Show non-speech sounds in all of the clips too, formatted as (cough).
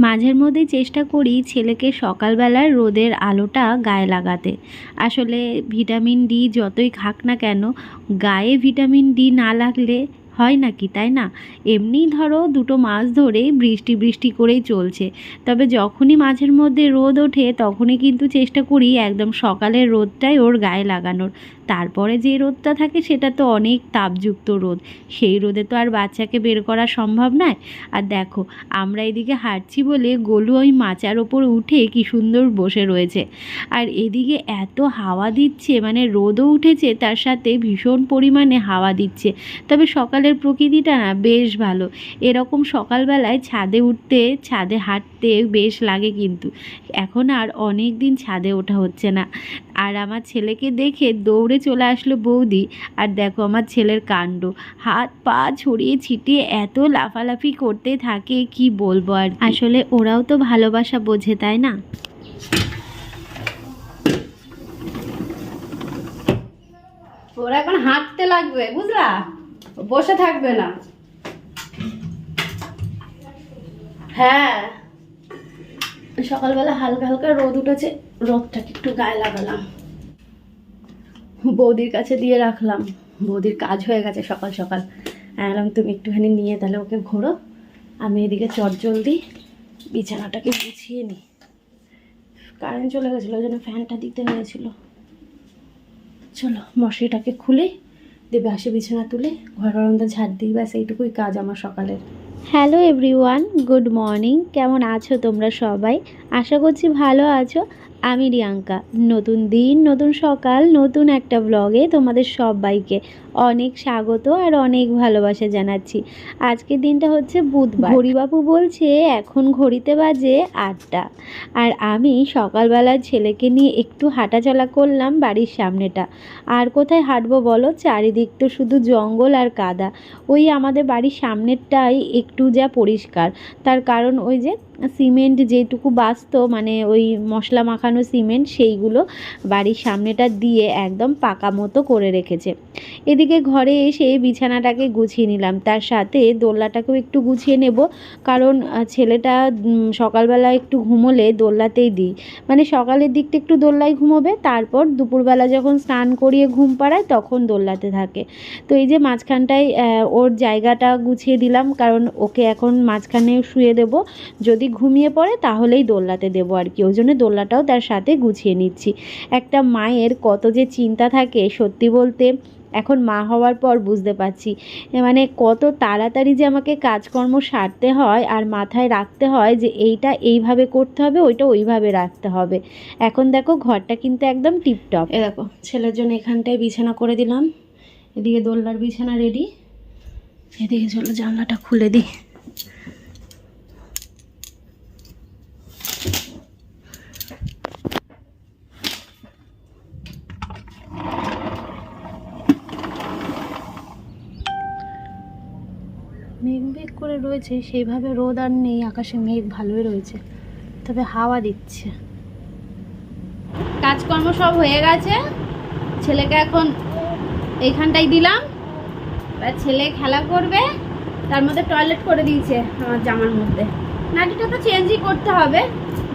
মাঝের মধ্যে চেষ্টা করি ছেলেকে সকালবেলার রোদের আলোটা গায়ে লাগাতে। আসলে ভিটামিন ডি যতই খাক না কেন, গায়ে ভিটামিন ডি না লাগলে হয় নাকি তাই না? এমনি ধরো দুটো মাস ধরে বৃষ্টি বৃষ্টি করেই চলছে। তবে যখনই মাঝের মধ্যে রোদ ওঠে, তখনই কিন্তু চেষ্টা করি একদম সকালের রোদটাই ওর গায়ে লাগানোর। তারপরে যে রোদটা থাকে সেটা তো অনেক তাপযুক্ত রোদ। সেই রোদে তো আর বাচ্চাকে বের করা সম্ভব নয়। আর দেখো, আমরা এদিকে হাঁটছি বলে গোলু ওই মাচার ওপর উঠে কি সুন্দর বসে রয়েছে। আর এদিকে এত হাওয়া দিচ্ছে মানে রোদও উঠেছে, তার সাথে ভীষণ পরিমাণে হাওয়া দিচ্ছে। তবে সকালের প্রকৃতিটা না বেশ ভালো। এরকম সকালবেলায় ছাদে উঠতে, ছাদে হাঁটতে বেশ লাগে কিন্তু। এখন আর অনেক দিন ছাদে ওঠা হচ্ছে না। আর আমার ছেলেকে দেখে দৌড়ে চলে আসলো বৌদি। আর দেখো আমার ছেলের কাণ্ড। হাত পা ছড়িয়ে ছিটিয়ে এত লাফালাফি করতে থাকে, কি বলব আর আসলে ওরাও তো ভালোবাসা বোঝে, তাই না? ওরা এখন হাঁটতে লাগবে, বুঝলা? বসে থাকবে না। হ্যাঁ। সকালবেলা হালকা হালকা রোদ উঠেছে, রোদটাকে একটু গায়ে লাগালাম। বৌদির কাছে দিয়ে রাখলাম। বৌদির কাজ হয়ে গেছে সকাল সকাল। এলাম তুমি একটুখানি নিয়ে তাহলে ওকে ঘোরো। আমি এদিকে চট জলদি বিছানাটাকে গুছিয়ে নিই। কারেন্ট চলে গেছিল, ওই জন্য ফ্যানটা দিতে হয়েছিল। চলো, মশারিটাকে খুলে দেবে, আসে বিছানা তুলে। ঘর বারান্দা ঝাড় দিই, ব্যাস, এইটুকুই কাজ আমার সকালের। Hello everyone, good morning. কেমন আছো তোমরা সবাই? আশা করছি ভালো আছো। আমি রিয়াঙ্কা। নতুন দিন, নতুন সকাল, নতুন একটা ব্লগে তোমাদের সবাইকে অনেক স্বাগত আর অনেক ভালোবাসা জানাচ্ছি। আজকের দিনটা হচ্ছে বুধবার। হরিবাবু বলছে, এখন ঘড়িতে বাজে আটটা। আর আমি সকালবেলা ছেলেকে নিয়ে একটু হাঁটাচলা করলাম বাড়ির সামনেটা। আর কোথায় হাঁটবো বলো? চারিদিক তো শুধু জঙ্গল আর কাদা। ওই আমাদের বাড়ির সামনেরটাই একটু যা পরিষ্কার। তার কারণ ওই যে সিমেন্ট যেটুকু বাস্ত মানে ওই মশলা মাখানো সিমেন্ট সেইগুলো বাড়ির সামনেটা দিয়ে একদম পাকা মতো করে রেখেছে। এদিকে ঘরে এসে বিছানাটাকে গুছিয়ে নিলাম। তার সাথে দোলনাটাকেও একটু গুছিয়ে নেব। কারণ ছেলেটা সকালবেলা একটু ঘুমোলে দোলনাতেই দিই। মানে সকালের দিকটা একটু দোলনায় ঘুমোবে, তারপর দুপুরবেলা যখন স্নান করিয়ে ঘুম পাড়ায় তখন দোলনাতে থাকে। তো এই যে মাঝখানটায় ওর জায়গাটা গুছিয়ে দিলাম। কারণ ওকে এখন মাঝখানে শুয়ে দেব। যদি ঘুমিয়ে পড়ে, তাহলেই দোলনাতে দেবো আর কি। ওই জন্য দোলনাটাও তার সাথে গুছিয়ে নিচ্ছি। একটা মায়ের কত যে চিন্তা থাকে, সত্যি বলতে এখন মা হওয়ার পর বুঝতে পারছি। মানে কত তাড়াতাড়ি যে আমাকে কাজকর্ম সারতে হয় আর মাথায় রাখতে হয় যে এইটা এইভাবে করতে হবে, ওইটা ওইভাবে রাখতে হবে। এখন দেখো ঘরটা কিন্তু একদম টিপটপ। এ দেখো, ছেলের জন্য এখানটায় বিছানা করে দিলাম। এদিকে দোলনার বিছানা রেডি এদিকে চলো জানলাটা খুলে দিই মেঘ মেঘ করে রয়েছে, সেইভাবে রোদ আর নেই, আকাশে মেঘ ভালোই রয়েছে। তবে হাওয়া দিচ্ছে। কাজকর্ম সব হয়ে গেছে। ছেলেকে এখন এইখানটাই দিলাম। এবার ছেলে খেলা করবে। তার মধ্যে টয়লেট করে দিয়েছে আমার জামার মধ্যে। নাটিটা তো চেঞ্জই করতে হবে।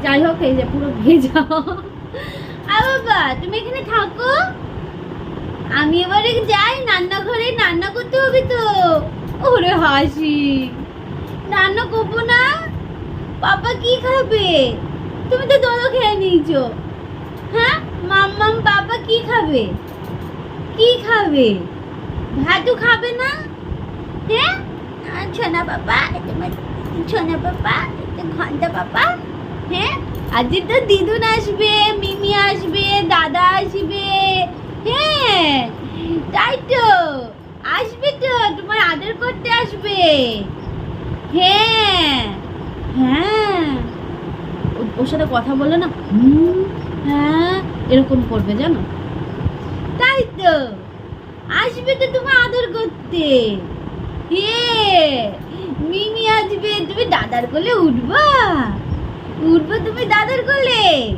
যাই হোক, এই যে পুরো ভেজা। আ বাবা, তুমি এখানে থাকো। আমি এবারে যাই রান্নাঘরে রান্না করতে হবে তো। ওরে হাসি। রান্না করব না? পাপা কি খাবে? তুমি তো দোলো খেয়ে নিয়েছো। হ্যাঁ? মাম্মাম বাবা কি খাবে? কি খাবে? ভাতু খাবে না? হ্যাঁ? ছোনা বাবা তোমার ছোনা বাবা ঘণ্টা বাবা হ্যাঁ? আজকে তো দিদুন আসবে, মিমি আসবে, দাদা আসবে। হ্যাঁ? তাই তো। আসবে তো, তোমার আদর করতে আসবে। হ্যাঁ হ্যাঁ। ওর সাথে কথা বলে না হুম, হ্যাঁ এরকম করবে জানো? তাই তো। আসবে তো তোমার আদর করতে। হে মিমি আসবে। তুমি দাদার কোলে উঠবা। উঠবে তুমি দাদার কোলে।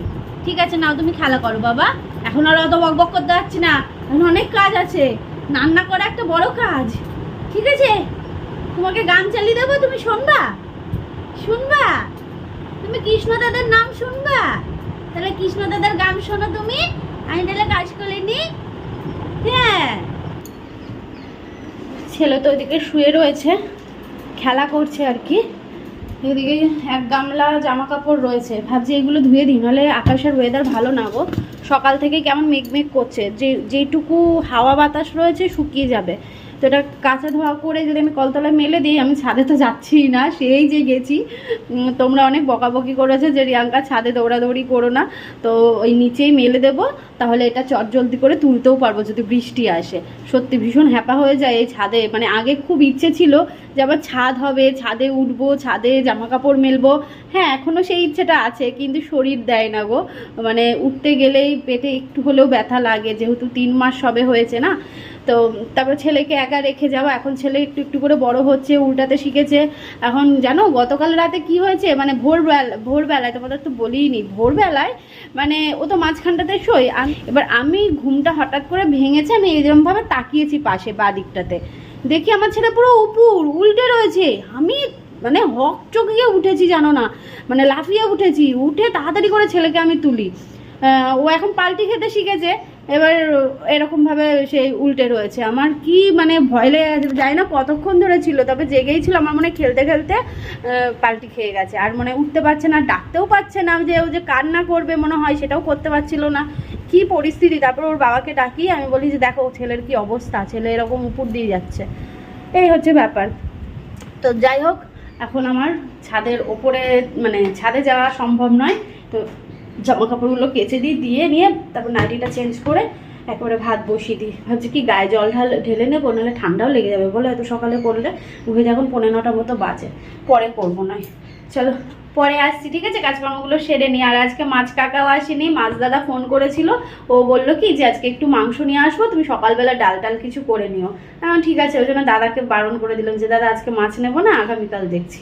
ঠিক আছে নাও তুমি খেলা করো বাবা। এখন আর অত বক বক করতে পারছি না। এখন অনেক কাজ আছে। রান্না করা একটা বড় কাজ। ঠিক আছে? তোমাকে গান চালিয়ে দেবো, তুমি শুনবা? শুনবা? তুমি কৃষ্ণ দাদার নাম শুনবা? তাহলে কৃষ্ণ দাদার গান শোনো তুমি, আমি তাহলে কাজ করে নি হ্যাঁ। ছেলে তো ওইদিকে শুয়ে রয়েছে, খেলা করছে আর কি। এদিকে এক গামলা জামা কাপড় রয়েছে, ভাবছি এগুলো ধুয়ে দিই, নাহলে আকাশের ওয়েদার ভালো না গো। সকাল থেকে কেমন মেঘমেঘ করছে, যে যেটুকু হাওয়া বাতাস রয়েছে শুকিয়ে যাবে। তো এটা কাঁচা ধোয়া করে যদি আমি কলতলায় মেলে দিই, আমি ছাদে তো যাচ্ছি না, সেই যে গেছি। তোমরা অনেক বকাবকি করেছ যে রিয়াঙ্কা ছাদে দৌড়াদৌড়ি করো না। তো ওই নিচেই মেলে দেবো। তাহলে এটা চটজলদি করে তুলতেও পারব যদি বৃষ্টি আসে। সত্যি ভীষণ হ্যাপা হয়ে যায় এই ছাদে। মানে আগে খুব ইচ্ছে ছিল যে আবার ছাদ হবে, ছাদে উঠবো, ছাদে জামা কাপড় মেলবো। হ্যাঁ এখনও সেই ইচ্ছেটা আছে, কিন্তু শরীর দেয় না গো। মানে উঠতে গেলেই পেটে একটু হলেও ব্যথা লাগে, যেহেতু তিন মাস সবে হয়েছে না। তো তারপর ছেলেকে একা রেখে যাওয়া, এখন ছেলে একটু একটু করে বড় হচ্ছে, উল্টাতে শিখেছে। এখন জানো, গতকাল রাতে কি হয়েছে? মানে ভোরবেলা, ভোরবেলায় তোমাদের তো বলিই নি ভোরবেলায় মানে ও তো মাঝখানটাতে শোয় আম- এবার আমি ঘুমটা হঠাৎ করে ভেঙেছে, আমি এরকমভাবে তাকিয়েছি পাশে, বা দিকটাতে। দেখি আমার ছেলে পুরো উপুর, উল্টে রয়েছে। আমি মানে হক চকিয়ে উঠেছি, জানো না। মানে লাফিয়ে উঠেছি। উঠে তাড়াতাড়ি করে ছেলেকে আমি তুলি। ও এখন পাল্টি খেতে শিখেছে। এবার এরকমভাবে সেই উল্টে রয়েছে। আমার কি মানে ভয় লেগে জানি না কতক্ষণ ধরে ছিল, তবে জেগেই ছিল। আমার মনে খেলতে খেলতে পাল্টি খেয়ে গেছে। আর মানে উঠতে পারছে না, ডাকতেও পারছে না যে, ও যে কান্না করবে মনে হয়, সেটাও করতে পারছিল না। কি পরিস্থিতি? তারপর ওর বাবাকে ডাকি, আমি বলি যে দেখো, ছেলের কি অবস্থা? ছেলে এরকম উপর দিয়ে যাচ্ছে। এই হচ্ছে ব্যাপার। তো যাই হোক, এখন আমার ছাদের ওপরে মানে ছাদে যাওয়া সম্ভব নয়। তো জামা কাপড়গুলো কেচে দিই, দিয়ে নিয়ে তারপর নাইটিটা চেঞ্জ করে একবারে ভাত বসিয়ে দিই। ভাবছি কি গায়ে জল ঢাল ঢেলে নেব, নাহলে ঠান্ডাও লেগে যাবে। বলে এত সকালে করলে? উঠে যখন পনেরো নটার মতো বাজে। পরে করব নয়। চলো। পরে আসছি, ঠিক আছে? কাজকর্মগুলো সেরে নিই। আর আজকে মাছ কাকাও আসেনি, মাছ দাদা ফোন করেছিল। ও বলল কি যে, আজকে একটু মাংস নিয়ে আসব, তুমি সকালবেলা ডাল টাল কিছু করে নিও। ঠিক আছে, ওই জন্য দাদাকে বারণ করে দিলাম যে, দাদা, আজকে মাছ নেব না, আগামীকাল দেখছি।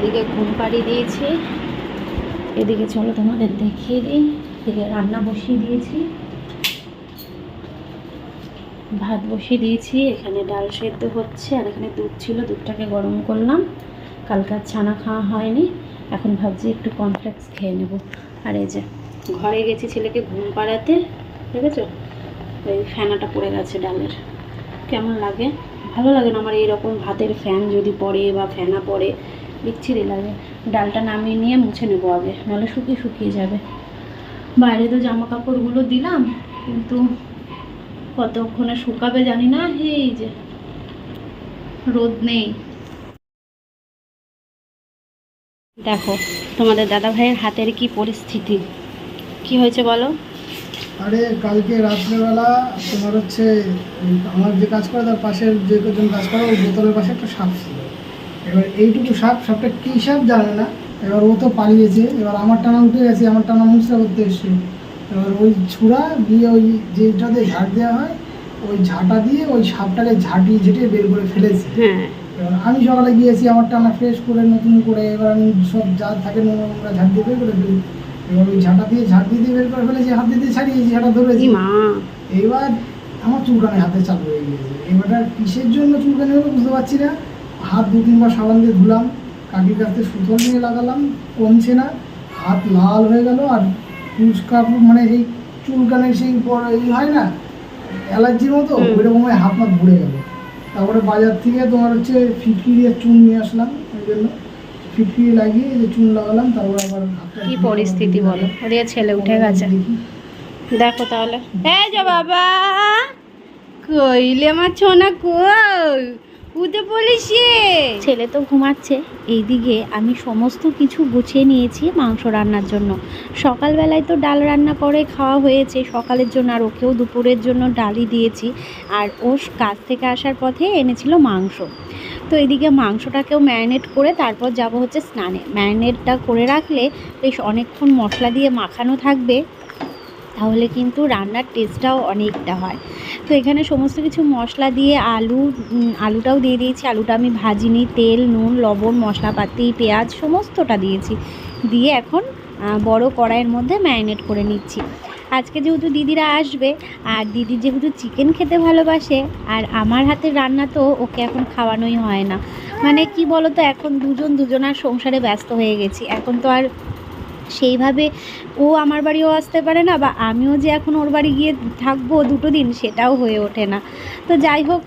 এদিকে ঘুম পাড়িয়ে দিয়েছি। এদিকে চলো তোমাদের দেখিয়ে দিই। এদিকে রান্না বসিয়ে দিয়েছি। ভাত বসিয়ে দিয়েছি। এখানে ডাল সেদ্ধ হচ্ছে আর এখানে দুধ ছিল, দুধটাকে গরম করলাম। কালকে ছানা খাওয়া হয়নি। এখন ভাবছি একটু কমপ্লেক্স খেয়ে নেব। আর এই যে ঘরে গেছি ছেলেকে ঘুম পাড়াতে, দেখেছ? ওই ফ্যানাটা পড়ে গেছে ডালের। কেমন লাগে? ভালো লাগে না আমার এইরকম ভাতের ফ্যান যদি পড়ে বা ফ্যানা পড়ে? বিচ্ছিরি লাগে। ডালটা নামিয়ে নিয়ে মুছে নেব আগে, নাহলে শুকিয়ে শুকিয়ে যাবে। বাইরে তো জামা কাপড়গুলো দিলাম, কিন্তু কতক্ষণে শুকাবে জানি না, এই যে রোদ নেই। দেখো, তোমাদের দাদা ভাইয়ের হাতের কি পরিস্থিতি? কি হয়েছে বলো? আরে, কালকে রাত্রেবেলা তোমার হচ্ছে, আমার যে কাজ করে তার পাশের যে কজন কাজ করে ওই বোতলের পাশে একটা সাপ ছিল। এবার এইটুকু সাপ সাপটা কী সাপ জানে না। এবার ও তো পালিয়েছে। এবার আমার টানা উঠে গেছে আমার টানা মুসরা করতে এসছে এবার ওই ছুরা দিয়ে ওই যেটাতে ঝাড় দেওয়া হয় ওই ঝাঁটা দিয়ে ওই সাপটাকে ঝাঁটিয়ে ঝেঁটিয়ে বের করে ফেলেছে। হ্যাঁ। এবার আমি সকালে গিয়েছি আমার টানা ফ্রেশ করে নতুন করে এবার আমি সব যা থাকে নোংরা ঝাঁট দিয়ে বের করে ফেলি। এবার ওই ঝাঁটা দিয়ে ঝাঁট দিয়ে বের করে ফেলেছি হাত দিয়ে ছাড়িয়েছি ঝাঁটা ধরেছি। এবার আমার চুলকানি হাতে চালু হয়ে গিয়েছে। এবার কিসের জন্য চুলকানি হলো বুঝতে পারছি না। হাত দু তিনবার সাবান দিয়ে ধুলাম কাকির কাছে সুতো নিয়ে লাগালাম কমছে না হাত লাল হয়ে গেল আর ফুচকা মানে এই চুলকানির সেই এই হয় না অ্যালার্জির মতো। ওইরকম হাত মাত ঘুরে গেল। তারপরে বাজার থেকে তোমার হচ্ছে ফিটকিরি চুন নিয়ে আসলাম ওই জন্য ফিটকিরি লাগিয়ে যে চুন লাগালাম তারপর আবার কি পরিস্থিতি বলো? ওদিকে ছেলে উঠে গেছে। দেখি। দেখো তাহলে। এই যে বাবা কইলে আমার ছোনা কই? উঠে পড়িস ছেলে তো ঘুমাচ্ছে। এইদিকে আমি সমস্ত কিছু গুছিয়ে নিয়েছি মাংস রান্নার জন্য। সকালবেলায় তো ডাল রান্না করে খাওয়া হয়েছে। সকালের জন্য আর ওকেও দুপুরের জন্য ডালই দিয়েছি। আর ও কাজ থেকে আসার পথে এনেছিল মাংস। তো এদিকে মাংসটাকেও ম্যারিনেট করে তারপর যাব হচ্ছে স্নানে। ম্যারিনেটটা করে রাখলে বেশ অনেকক্ষণ মশলা দিয়ে মাখানো থাকবে। তাহলে কিন্তু রান্নার টেস্টটাও অনেকটা হয়। তো এখানে সমস্ত কিছু মশলা দিয়ে আলু আলুটাও দিয়ে দিয়েছি। আলুটা আমি ভাজিনি, তেল, নুন, লবণ, মশলাপাতি, পেঁয়াজ, সমস্তটা দিয়েছি। দিয়ে এখন বড় কড়াইয়ের মধ্যে ম্যারিনেট করে নিচ্ছি। আজকে যেহেতু দিদিরা আসবে, আর দিদি যেহেতু চিকেন খেতে ভালোবাসে, আর আমার হাতের রান্না তো ওকে এখন খাওয়ানোই হয় না। মানে কি বলো তো এখন দুজন দুজনার সংসারে ব্যস্ত হয়ে গেছি। এখন তো আর সেইভাবে ও আমার বাড়িও আসতে পারে না বা আমিও যে এখন ওর বাড়ি গিয়ে থাকব দুটো দিন সেটাও হয়ে ওঠে না। তো যাই হোক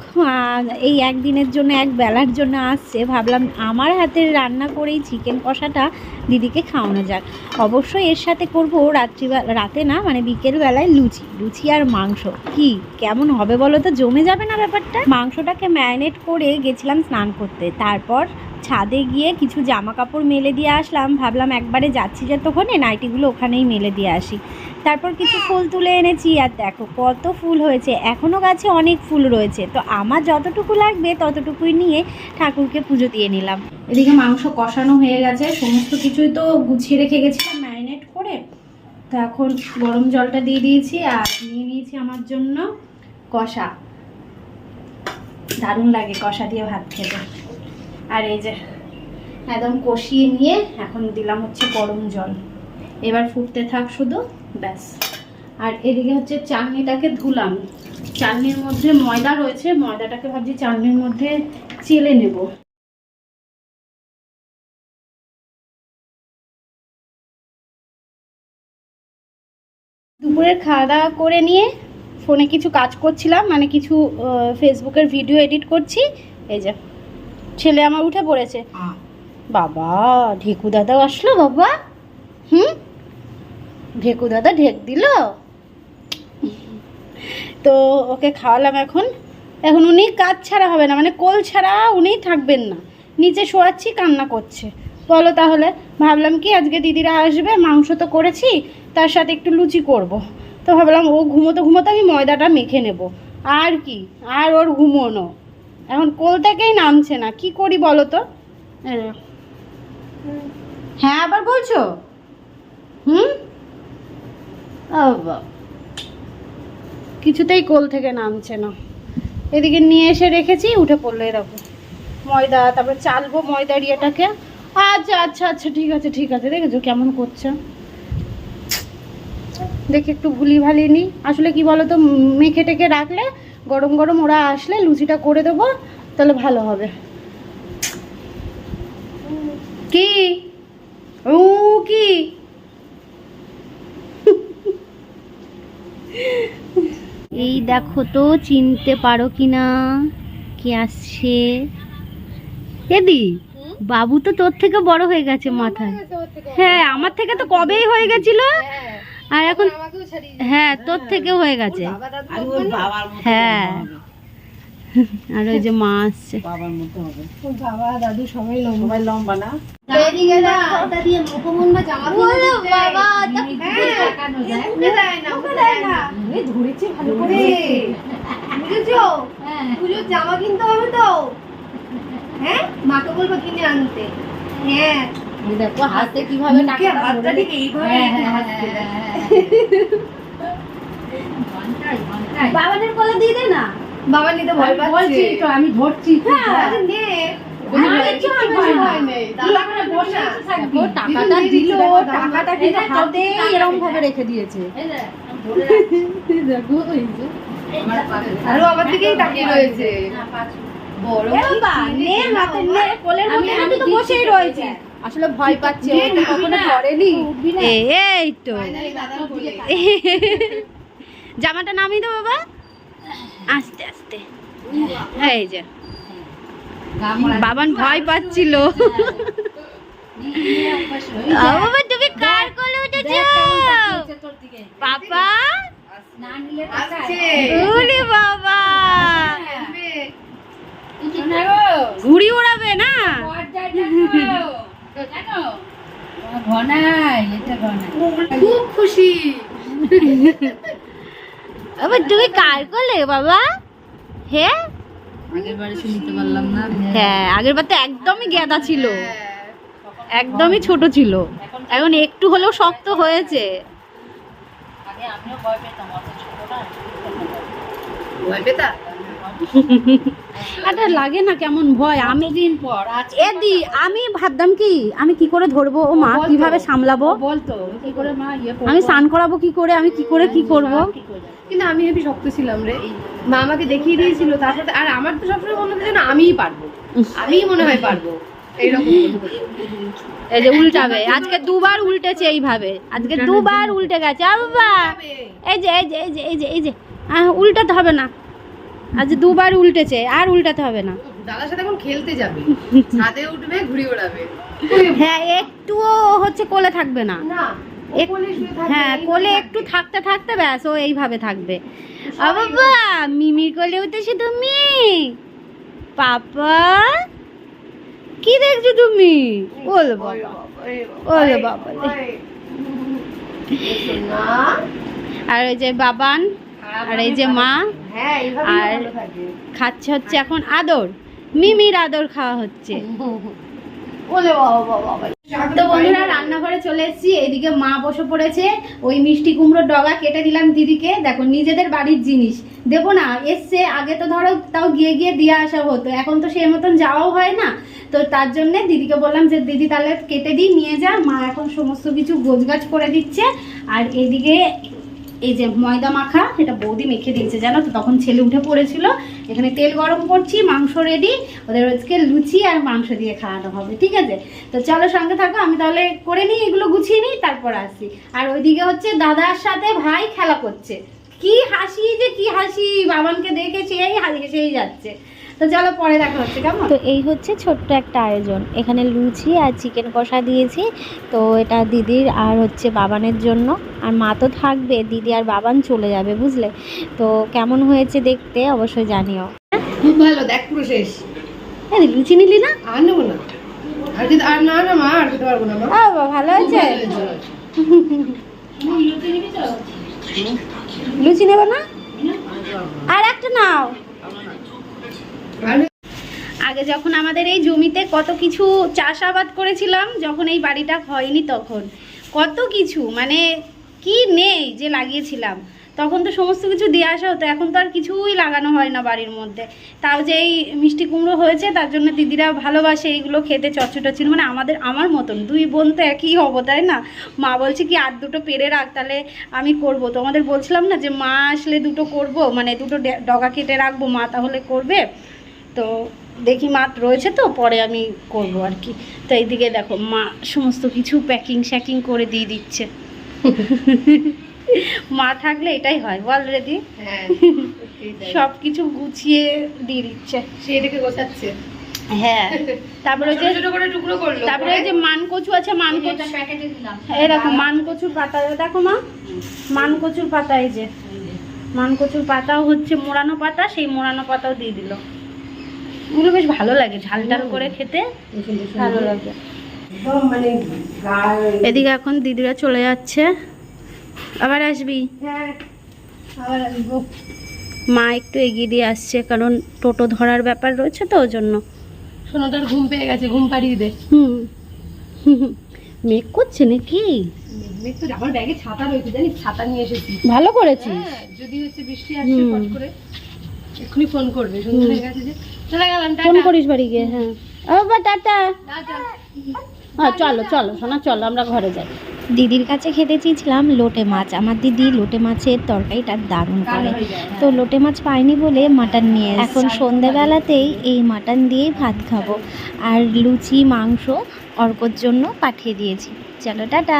এই একদিনের জন্য, এক বেলার জন্য আসছে। ভাবলাম আমার হাতের রান্না করেই চিকেন কষাটা দিদিকে খাওয়ানো যাক। অবশ্যই এর সাথে করব রাত্রি রাতে না মানে বিকেল বেলায় লুচি লুচি আর মাংস। কি, কেমন হবে বলো তো? জমে যাবে না ব্যাপারটা? মাংসটাকে ম্যারিনেট করে গেছিলাম স্নান করতে। তারপর ছাদে গিয়ে কিছু জামা কাপড় মেলে দিয়ে আসলাম। ভাবলাম একবারে যাচ্ছি যে তখনই নাইটিগুলো ওখানেই মেলে দিয়ে আসি। তারপর কিছু ফুল তুলে এনেছি আর দেখো কত ফুল হয়েছে। এখনও গাছে অনেক ফুল রয়েছে। তো আমার যতটুকু লাগবে ততটুকুই নিয়ে ঠাকুরকে পুজো দিয়ে নিলাম। এদিকে মাংস কষানো হয়ে গেছে। সমস্ত কিছুই তো গুছিয়ে রেখে গেছিলাম ম্যারিনেট করে। তো এখন গরম জলটা দিয়ে দিয়েছি আর নিয়ে নিয়েছি আমার জন্য কষা। দারুণ লাগে কষা দিয়ে ভাত খেতে। আর এই যে একদম কষিয়ে নিয়ে এখন দিলাম হচ্ছে গরম জল। এবার ফুটতে থাক শুধু, ব্যাস। আর এদিকে হচ্ছে চাটনিটাকে ধুলাম। চাটনির মধ্যে ময়দা রয়েছে, ময়দাটাকে ভাবছি চাটনির মধ্যে চেলে নেব। দুপুরের খাওয়া দাওয়া করে নিয়ে ফোনে কিছু কাজ করছিলাম মানে কিছু ফেসবুকের ভিডিও এডিট করছি। এই যে। ছেলে আমার উঠে পড়েছে। বাবা ঢেকু দাদাও আসলো বাবা। হুম? ঢেকু দাদা ঢেক দিল। তো ওকে খাওয়ালাম এখন। এখন উনি কাজ ছাড়া হবে না মানে কোল ছাড়া উনি থাকবেন না। নিচে শোয়াচ্ছি কান্না করছে। বলো তাহলে ভাবলাম কি আজকে দিদিরা আসবে মাংস তো করেছি তার সাথে একটু লুচি করব। তো ভাবলাম ও ঘুমোতে ঘুমোতে আমি ময়দাটা মেখে নেব। আর কি? আর ওর ঘুমোনো। এখন কোল থেকেই নামছে না। কি করি বলো তো? হ্যাঁ আবার বলছো? হুম। কিছুতেই কোল থেকে নামছে না। এদিকে নিয়ে এসে রেখেছি, উঠে পড়ল এরকম ময়দা, তারপরে চালবো ময়দার ইয়েটাকে। আচ্ছা আচ্ছা আচ্ছা ঠিক আছে ঠিক আছে। দেখেছ কেমন করছে? দেখে একটু ভুলি ভালি নি। আসলে কি বলো তো মেখে টেকে রাখলে গরম গরম ওরা আসলে লুচিটা করে দেবো তাহলে ভালো হবে। কি? ও কি? এই দেখো তো চিনতে পারো কি না কে আসছে? এদি বাবু তো তোর থেকে বড় হয়ে গেছে মাথায়। হ্যাঁ আমার থেকে তো কবেই হয়ে গেছিল? আর এখন হ্যাঁ তোর থেকে হয়ে গেছে। হ্যাঁ। আর ওই যে মা আসছে। বাবা দাদু সবাই লম্বা। লম্বা না? ধরেছি ভালো করে। পুজোর জামা কিনতে হবে তো। হ্যাঁ মাকে বলব কিনে আনতে। হ্যাঁ। দেখো হাতে কীভাবে মুখে এইভাবে রেখে বাবাদের কোলে দিয়ে দে না। বাবা নিতে ভয় পাচ্ছে। বলছি তো আমি ধরছি নে। টাকাটা দিল টাকাটা কিন্তু হাতে এরকম ভাবে রেখে দিয়েছে। (laughs) দেখো এই যে। আর ও দিকেই তাকিয়ে রয়েছে। বড় নে হাতে নে, কোলের মধ্যে আমি তো বসেই রয়েছে। আসলে ভয় পাচ্ছে কখনো এই তো। (laughs) জামাটা নামিয়ে দাও বাবা? আস্তে আস্তে। এই যে। বাবান ভয় পাচ্ছিল। (laughs) বাবা তুমি কার কোলে উঠেছো? পাপা? ওরে বাবা। ঘুড়ি ওড়াবে না? খুব খুশি। আবার তুমি কার বাবা? হ্যাঁ হ্যাঁ আগের বার তো একদমই গেদা ছিল। একদমই ছোট ছিল। এখন একটু হলেও শক্ত হয়েছে। (laughs) আরে লাগে না কেমন ভয় আমি দিন পর? এদি আমি ভাবতাম কি আমি কি করে ধরবো? ও মা কীভাবে সামলাবো? বলতো কি করে মা ইয়ে আমি স্নান করাবো কি করে? আমি কি করে কি করব? কিন্তু আমি হেবি শক্ত ছিলাম রে মা আমাকে দেখিয়ে দিয়েছিল তার সাথে আর আমার তো সবসময় মনে হতো যেন আমিই পারব। আমিই মনে হয় পারব। এই যে উল্টাবে আজকে দুবার উল্টেছে এইভাবে। আজকে দুবার উল্টে গেছে আ বাবা এই যে এই যে এই যে এই যে এই যে উল্টাতে হবে না। আজ দুবার উল্টেছে আর উল্টাতে হবে না। দাদার সাথে এখন খেলতে যাবে ছাদে উঠবে ঘুড়ি ওড়াবে। হ্যাঁ একটুও হচ্ছে কোলে থাকবে না। হ্যাঁ কোলে একটু থাকতে থাকতে ব্যাস ও এইভাবে থাকবে। বাবা মিমির কোলে উঠেছো তুমি? পাপা কি দেখছ তুমি? ওলে বাবা ওলে বাবা। আর ওই যে বাবান আর এই যে মা হ্যাঁ আর- খাচ্ছে হচ্ছে এখন আদর। মিমির আদর খাওয়া হচ্ছে। তো বন্ধুরা রান্নাঘরে চলে এসেছি। এদিকে মা বসে পড়েছে। ওই মিষ্টি কুমড়োর ডগা কেটে দিলাম দিদিকে। দেখো নিজেদের বাড়ির জিনিস। দেবো না এসছে। আগে তো ধরো তাও গিয়ে গিয়ে দিয়ে আসা হতো। এখন তো সেই মতন যাওয়াও হয় না। তো তার জন্য দিদিকে বললাম যে দিদি তাহলে কেটে দিই নিয়ে যা। মা এখন সমস্ত কিছু গোছগাছ করে দিচ্ছে। আর এদিকে এই যে ময়দা মাখা এটা বৌদি মেখে দিয়েছে, জানো তো? তখন ছেলে উঠে পড়েছিল। এখানে তেল গরম করছি, মাংস রেডি ওদের আজকে লুচি আর মাংস দিয়ে খাওয়ানো হবে, ঠিক আছে? তো চলো সঙ্গে থাকো, আমি তাহলে করে নিই, এগুলো গুছিয়ে নিই, তারপর আসি। আর ওইদিকে হচ্ছে দাদার সাথে ভাই খেলা করছে। কি হাসি যে, কি হাসি, বাবানকে দেখে সেই হেসেই যাচ্ছে। তো চলো পরে দেখা হচ্ছে কেমন? তো এই হচ্ছে ছোট্ট একটা আয়োজন। এখানে লুচি আর চিকেন কষা দিয়েছি। তো এটা দিদির আর হচ্ছে বাবানের জন্য। আর মা তো থাকবে দিদি আর বাবান চলে যাবে বুঝলে? তো কেমন হয়েছে দেখতে অবশ্যই জানিও। খুব ভালো দেখ পুরো শেষ। লুচি নিলি না? আর নেব না। আর যদি আর না না মা আর খেতে পারব না মা। ভালো আছে লুচি নেবে না। আর একটা নাও। আগে যখন আমাদের এই জমিতে কত কিছু চাষাবাদ করেছিলাম, যখন এই বাড়িটা হয়নি তখন। কত কিছু মানে কি নেই যে লাগিয়েছিলাম। তখন তো সমস্ত কিছু দিয়ে আসা হতো, এখন তো আর কিছুই লাগানো হয় না বাড়ির মধ্যে। তাও যে এই মিষ্টি কুমড়ো হয়েছে, তার জন্য দিদিরা ভালোবাসে এইগুলো খেতে চচ্চটা ছিল মানে আমাদের, আমার মতন। দুই বোন তো একই হব, তাই না? মা বলছে কি, আর দুটো পেরে রাখ, তাহলে আমি করব। তোমাদের বলছিলাম না যে, মা আসলে দুটো করব মানে দুটো ডগা কেটে রাখব, মা তাহলে করবে। তো দেখি মা রয়েছে তো পরে আমি করব আর কি। তো এইদিকে দেখো মা সমস্ত কিছু প্যাকিং শ্যাকিং করে দিয়ে দিচ্ছে। (laughs) মা থাকলে এটাই হয় বল রেদি হ্যাঁ সব কিছু গুছিয়ে দিয়ে দিচ্ছে। সে এটাকে গোছাচ্ছে। হ্যাঁ তারপরে যে টুকরো করল তারপরে এই যে মান কচু আছে মান কচু প্যাকেটে দিলাম। এই দেখো মান কচুর পাতা দেখো মা মান কচুর পাতা এই যে। মান কচুর পাতাও হচ্ছে মোড়ানো পাতা সেই মোড়ানো পাতাও দিয়ে দিল। এগুলো বেশ ভালো লাগে ঝাল ঝাল করে খেতে। ভালো লাগে। মানে এদিকে এখন দিদিরা চলে যাচ্ছে। আবার আসবি? হ্যাঁ আবার আসব। মা একটু এগিয়ে দিয়ে আসছে কারণ টোটো ধরার ব্যাপার রয়েছে তো ওই জন্য। সোনাটার ঘুম পেয়ে গেছে ঘুম পাড়িয়ে দে। হুম। মেঘ করছে নাকি? আমার ব্যাগে ছাতা রয়েছে জানিস? ছাতা নিয়ে এসেছি। ভালো করেছিস। হ্যাঁ যদি হচ্ছে বৃষ্টি আসছে। ফট করে এক্ষুনি ফোন করবে। হয়ে গেছে যে চলে গেলাম ফোন করিস বাড়ি গিয়ে হ্যাঁ। ও বা টাটা। টাটা হ্যাঁ চলো চলো সোনা চলো আমরা ঘরে যাই। দিদির কাছে খেতে চেয়েছিলাম লোটে মাছ। আমার দিদি লোটে মাছের তরকারিটা দারুণ করে। তো লোটে মাছ পাইনি বলে মাটন নিয়ে এখন সন্ধেবেলাতেই এই মাটন দিয়েই ভাত খাব। আর লুচি মাংস অর্কর জন্য পাঠিয়ে দিয়েছি। চলো টাটা।